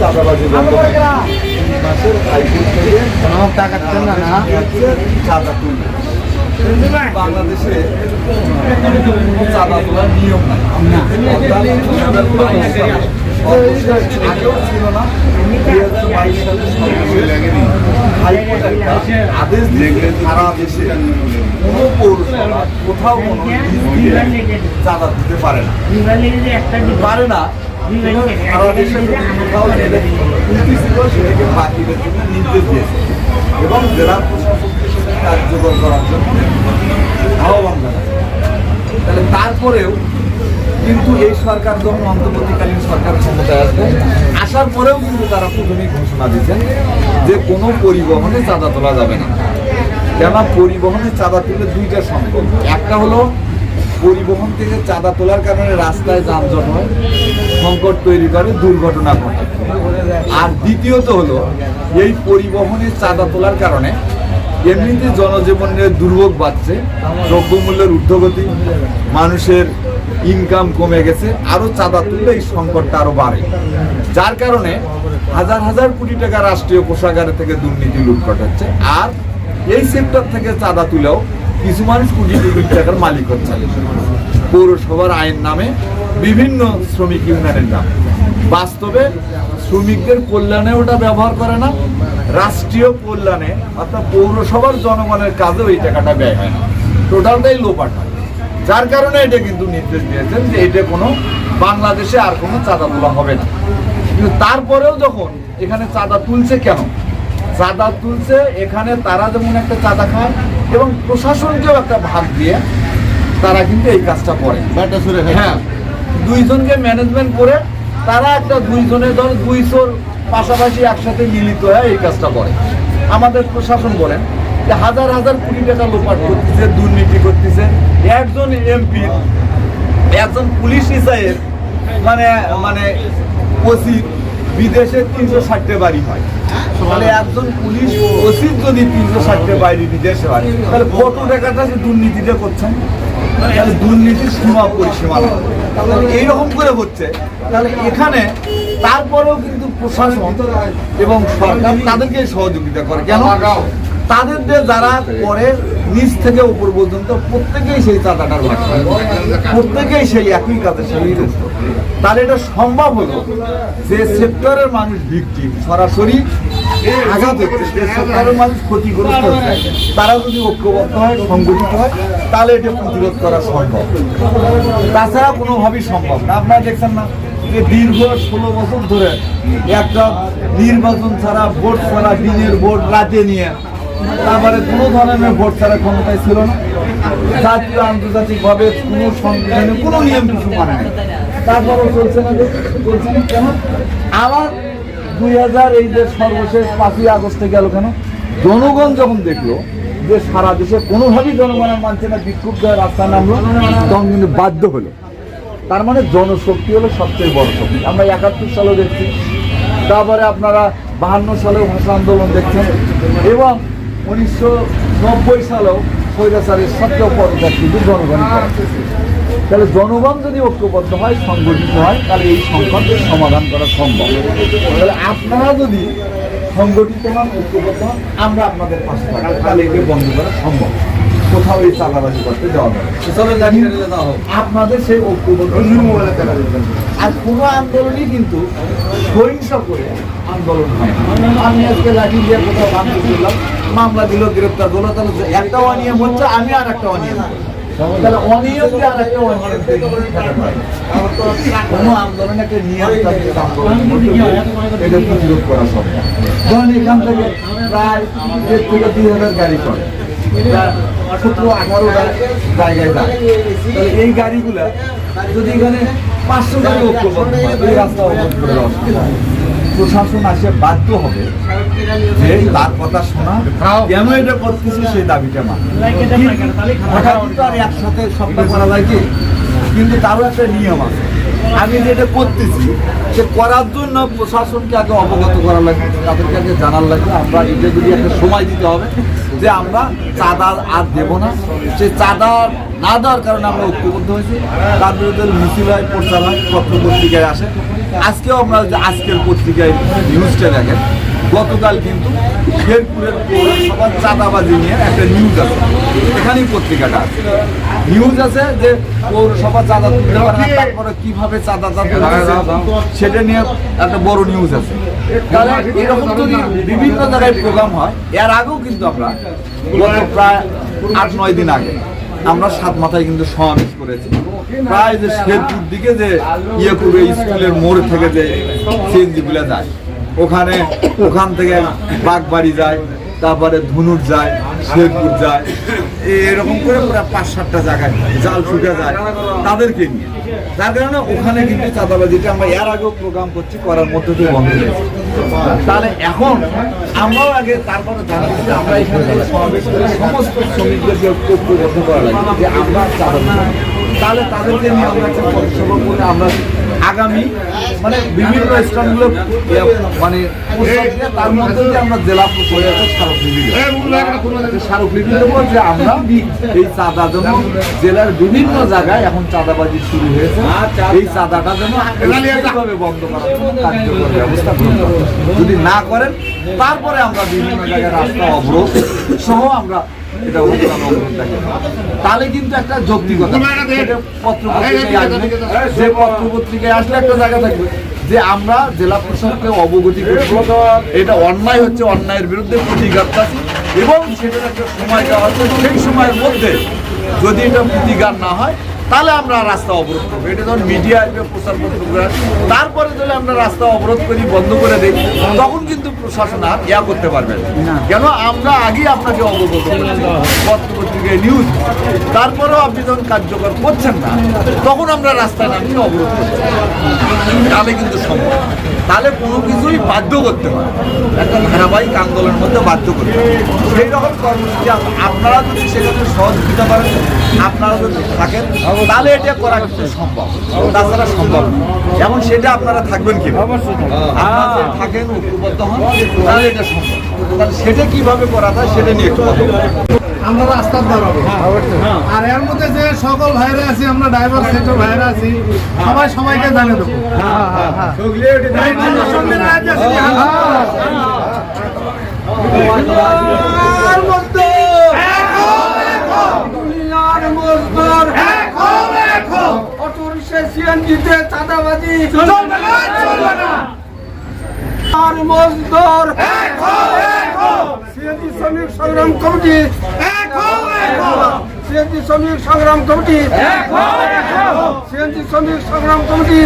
চাঁদাবাজি বন্ধ মাসের হাইকোর্ট থেকে টাকা দিচ্ছেন না না হচ্ছে চাঁদা তুলবে বাংলাদেশে চাঁদা তোলার নিয়ম নাই অর্থাৎ 2022 সালে অবশ্যই আগেও ছিল না দুই হাজার বাইশ সালে হাইকোর্ট একটা আদেশ দেখলে সারা দেশে কোনো পৌরসভা কোথাও কোনো চাঁদা দিতে পারে না পারে না সারা দেশে কোথাও যেটা নীতি ছিল সেটাকে বাকিদের জন্য নির্দেশ এবং জেলা কার্যকর করার জন্য আহ্বান তাহলে তারপরেও কিন্তু এই সরকার যখন অন্তর্বর্তীকালীন সরকার ক্ষমতায় আসবে আসার পরেও কিন্তু তারা প্রথমেই ঘোষণা দিচ্ছেন যে কোনো পরিবহনে চাঁদা তোলা যাবে না। কেননা পরিবহনে চাঁদা তুললে দুইটা সম্পদ একটা হলো পরিবহন থেকে চাঁদা তোলার কারণে রাস্তায় যানজট হয়, সংকট তৈরি করে, দুর্ঘটনা ঘটে। আর দ্বিতীয়ত হলো, এই পরিবহনে চাঁদা তোলার কারণে এমনিতে জনজীবনের দুর্ভোগ বাড়ছে, দ্রব্যমূল্যের ঊর্ধ্বগতি, মানুষের ইনকাম কমে গেছে, আরও চাঁদা তুললে এই সংকটটা আরও বাড়ে। যার কারণে হাজার হাজার কোটি টাকা রাষ্ট্রীয় কোষাগারে থেকে দুর্নীতি লুটপাট হচ্ছে, আর এই সেক্টর থেকে চাঁদা তুলেও কিছু মানুষ কোটি কোটি টাকার মালিক হচ্ছে। পৌরসভার আইন নামে বিভিন্ন শ্রমিক ইউনিয়নের নাম। বাস্তবে শ্রমিকদের কল্যাণে ওটা ব্যবহার করে না, রাষ্ট্রীয় কল্যাণে, অর্থাৎ পৌরসভার জনগণের কাজেও ওই টাকাটা ব্যয় হয় না। টোটালটাই লোপাট যার কারণে এটা কিন্তু নির্দেশ দিয়েছেন যে এটা কোনো বাংলাদেশে আর কোনো চাঁদা তোলা হবে না। কিন্তু তারপরেও যখন এখানে চাঁদা তুলছে কেন? চাঁদা তুলছে, এখানে তারা যেমন একটা চাঁদা খায় এবং প্রশাসনকেও একটা ভাগ দিয়ে তারা কিন্তু এই কাজটা করে। হ্যাঁ দুইজনকে ম্যানেজমেন্ট করে তারা একটা দুইজনের ধর দুইশোর পাশাপাশি একসাথে মিলিত হয়ে এই কাজটা করে। আমাদের প্রশাসন বলেন যে হাজার হাজার কোটি টাকা লোপাট করতেছে দুর্নীতি করতেছে। একজন এমপি একজন পুলিশ ইসাইয়ের মানে মানে ওসি বিদেশে তিনশো ষাটটা বাড়ি হয়। তাহলে একজন পুলিশ ওসির যদি তিনশো ষাটটা বাড়ি বিদেশে হয়, তাহলে কত টাকাটা সে দুর্নীতিটা করছেন, তাহলে দুর্নীতির সীমা পরিসীমা এইরকম করে হচ্ছে, তাহলে এখানে তারপরেও কিন্তু প্রশাসন এবং সরকার তাদেরকে সহযোগিতা করে। কেন? তাদের যারা করে নিচ থেকে উপর পর্যন্ত প্রত্যেকেই সেই চাঁদাটার ভাগ প্রত্যেকেই সেই একই কাজের সাথে যুক্ত তাহলে এটা সম্ভব হলো যে সেক্টরের মানুষ ভিকটিম সরাসরি আঘাত হচ্ছে। মানুষ ক্ষতিগ্রস্ত হচ্ছে। তারা যদি ঐক্যবদ্ধ হয়, সংগঠিত হয়, তাহলে এটা প্রতিরোধ করা সম্ভব। তাছাড়া কোনোভাবেই সম্ভব না। আপনারা দেখছেন না যে দীর্ঘ ষোলো বছর ধরে একটা নির্বাচন ছাড়া, ভোট ছাড়া, দিনের ভোট রাতে নিয়ে তারপরে কোনো ধরনের ভোট ছাড়া ক্ষমতায় ছিল না। জাতীয় আন্তর্জাতিক ভাবে কোনো সংবিধানে কোনো নিয়ম কিছু মানে নেই। তারপরেও চলছে না চলছে না কেন? আমার দুই হাজার এই যে সর্বশেষ পাঁচই আগস্টে গেল কেন? জনগণ যখন দেখল যে সারা দেশে কোনোভাবেই জনগণ আর মানছে না বিক্ষুব্ধ রাস্তায় নামলো, তখন কিন্তু বাধ্য হলো। তার মানে জনশক্তি হলো সবচেয়ে বড় শক্তি। আমরা একাত্তর সালেও দেখছি। তারপরে আপনারা বাহান্ন সালেও ভাষা আন্দোলন দেখছেন। এবং উনিশশো নব্বই সালেও স্বৈরাচারের পদত্যাগ কিন্তু জনগণ তাহলে জনগণ যদি ঐক্যবদ্ধ হয় সংগঠিত হয় তাহলে এই সংকটের সমাধান করা সম্ভব। তাহলে আপনারা যদি সংগঠিত হন ঐক্যবদ্ধ হন আমরা আপনাদের পাশে থাকব। তাহলে একে বন্ধ করা সম্ভব। কোথাও এই চাঁদাবাজি করতে যাবে না। আপনাদের সেই ঐক্যবদ্ধ আর কোনো আন্দোলনই কিন্তু সহিংস করে আন্দোলন হয়। আমি আজকে লাঠি দিয়ে কোথাও ভাঙতে করলাম মামলা দিল, গ্রেপ্তার করল, তাহলে একটা অনিয়ম হচ্ছে, আমি আর একটা অনিয়ম তাহলে অনিয়ম যে আর আন্দোলন একটা নিয়ম থাকে প্রায় গাড়ি করে এই গাড়িগুলা যদি এখানে পাঁচশো গাড়ি ঐক্যবদ্ধ এই রাস্তা অবরোধ করে প্রশাসন আসে বাধ্য হবে যে তার কথা শোনা কেন এটা করতেছে সেই দাবিটা মান হঠাৎ আর একসাথে সবটা করা যায় কি? কিন্তু তারও একটা নিয়ম আছে। আমি যেটা করতেছি সে করার জন্য প্রশাসনকে আগে অবগত করা লাগবে তাদেরকে আগে জানার লাগবে। আমরা এটা যদি একটা সময় দিতে হবে যে আমরা চাঁদা আর দেব না। সে চাঁদা না দেওয়ার কারণে আমরা ঐক্যবদ্ধ হয়েছি। তার বিরুদ্ধে মিছিল হয় প্রচার হয় পত্র পত্রিকায় আসে। আজকেও আমরা যে আজকের পত্রিকায় নিউজটা দেখেন গতকাল কিন্তু শেরপুরের পৌরসভার চাঁদাবাজি নিয়ে একটা নিউজ আছে। এখানেই পত্রিকাটা আছে। নিউজ আছে যে পৌরসভা চাঁদা তুলতে পারে না তারপরে কীভাবে চাঁদা সেটা নিয়ে একটা বড় নিউজ আছে। তাহলে এরকম যদি বিভিন্ন জায়গায় প্রোগ্রাম হয় এর আগেও কিন্তু আমরা গত প্রায় আট নয় দিন আগে আমরা সাত মাথায় কিন্তু সমাবেশ করেছি। প্রায় যে শেরপুর দিকে যে ইয়ে করবে স্কুলের মোড় থেকে যে সিএনজি গুলো যায়, ওখানে ওখান থেকে বাগবাড়ি যায়, তারপরে ধুনুর যায় শেরপুর যায়, এরকম করে প্রায় পাঁচ সাতটা জায়গায় জাল শুকা যায়, তাদেরকে নিয়ে। যার কারণে ওখানে কিন্তু চাঁদাবাজিটা আমরা এর আগেও প্রোগ্রাম করছি, করার মধ্যে দিয়ে বন্ধ হয়েছে তাহলে এখন আমরাও আগে তারপরে জানাচ্ছি যে আমরা এখানে সমাবেশ করে, সমস্ত শ্রমিকদেরকে ঐক্যবদ্ধ করা লাগে, যে আমরা চাঁদাবাজি তাহলে তাদেরকে নিয়ে আমরা একটা পরিষেবা করে আমরা আগামী মানে বিভিন্ন স্থানগুলো মানে তার মধ্যে দিয়ে আমরা জেলা স্মারকলিপি দেব। যে আমরা এই চাঁদা যেন জেলার বিভিন্ন জায়গায় এখন চাঁদাবাজি শুরু হয়েছে এই চাঁদাটা যেন বন্ধ করার ব্যবস্থা যদি না করেন, তারপরে আমরা বিভিন্ন জায়গায় রাস্তা অবরোধ সহ আমরা এটা তাহলে কিন্তু একটা যৌক্তিকতা। আসলে একটা জায়গা থাকবে। যে আমরা জেলা প্রশাসনকে অবগতি করব এটা অন্যায় হচ্ছে অন্যায়ের বিরুদ্ধে প্রতিঘাত আছে। এবং সেটার একটা সময় দেওয়া হচ্ছে সেই সময়ের মধ্যে যদি এটা প্রতিকার না হয় তাহলে আমরা রাস্তা অবরোধ করব। এটা যখন মিডিয়া আসবে প্রচার পত্র তারপরে যদি আমরা রাস্তা অবরোধ করি বন্ধ করে দিই তখন কিন্তু প্রশাসন আর ইয়া করতে পারবেন কেন? আমরা আগেই আপনাকে অবগত করেছি। পত্র পত্রিকায় নিউজ তারপরেও আপনি যখন কার্যকর করছেন না তখন আমরা রাস্তায় নামি অবরোধ করছি তাহলে কিন্তু সম্ভব। তাহলে কোনো কিছুই বাধ্য করতে হয় একটা ধারাবাহিক আন্দোলনের মধ্যে বাধ্য করতে হয় সেই রকম কর্মসূচি আপ- আপনারা যদি সেখানে সহযোগিতা করেন আপনারা যদি থাকেন তাহলে এটা করা কিন্তু সম্ভব। তাছাড়া সম্ভব না। এখন সেটা আপনারা থাকবেন কি আপনারা থাকেন ঐক্যবদ্ধ হন সেটা কীভাবে করা যায় সেটা নিয়ে একটু আমরা রাস্তার দাঁড়াবো আর এর মধ্যে যে সকল ভাইরা আছি আমরা ড্রাইভার সেক্টর ভাইরা আছি সবাই সবাইকে জানিয়ে দেবো অটোরিক্সা সিএনজিতে চাঁদাবাজি চলবে না চলবে না। আর মজদুর সিএনজি শ্রমিক সংগ্রাম কমিটি। সিএনজি শ্রমিক সংগ্রাম কমিটি। সিএনজি শ্রমিক সংগ্রাম কমিটি।